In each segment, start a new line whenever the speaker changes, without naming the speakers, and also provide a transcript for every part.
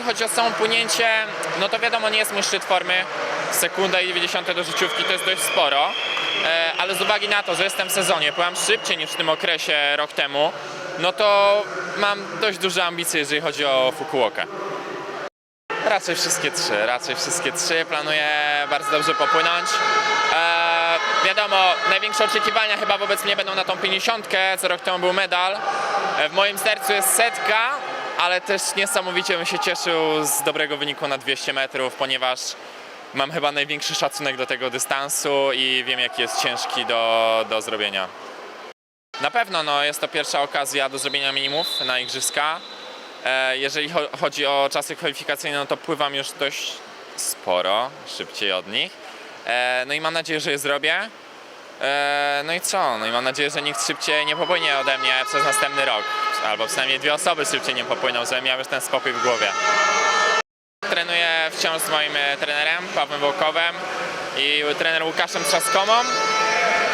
jeżeli chodzi o samo płynięcie, no to wiadomo, nie jest mój szczyt formy. Sekunda i 90 do życiówki to jest dość sporo, e, ale z uwagi na to, że jestem w sezonie, pływam szybciej niż w tym okresie rok temu, no to mam dość duże ambicje, jeżeli chodzi o Fukuokę. Raczej wszystkie trzy, raczej wszystkie trzy. Planuję bardzo dobrze popłynąć. Eee, wiadomo, największe oczekiwania chyba wobec mnie będą na tą 50, co rok temu był medal. E, w moim sercu jest setka, ale też niesamowicie bym się cieszył z dobrego wyniku na 200 metrów, ponieważ mam chyba największy szacunek do tego dystansu i wiem, jaki jest ciężki do, do zrobienia. Na pewno no, jest to pierwsza okazja do zrobienia minimów na igrzyska. E, Jeżeli cho- chodzi o czasy kwalifikacyjne, no to pływam już dość sporo, szybciej od nich. E, No i mam nadzieję, że je zrobię. E, No i co? No i mam nadzieję, że nikt szybciej nie popłynie ode mnie przez następny rok. Albo przynajmniej dwie osoby szybciej nie popłyną, żebym miał już ten spokój w głowie. Trenuję wciąż z moim e, trenerem, Pawłem Wołkowem i trenerem Łukaszem Trzaskomą.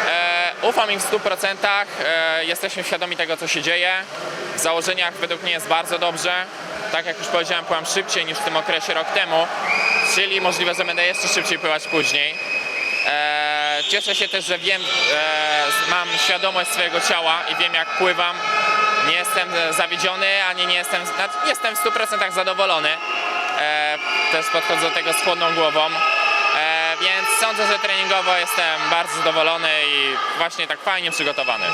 E, ufam im w 100%, e, jesteśmy świadomi tego, co się dzieje. W założeniach według mnie jest bardzo dobrze. Tak jak już powiedziałem, pływam szybciej niż w tym okresie rok temu, czyli możliwe, że będę jeszcze szybciej pływać później. Cieszę się też, że wiem, e, mam świadomość swojego ciała i wiem, jak pływam. Nie jestem zawiedziony, ani nie jestem, znaczy jestem w 100% zadowolony. E, też podchodzę do tego z chłodną głową. E, więc sądzę, że treningowo jestem bardzo zadowolony i właśnie tak fajnie przygotowany.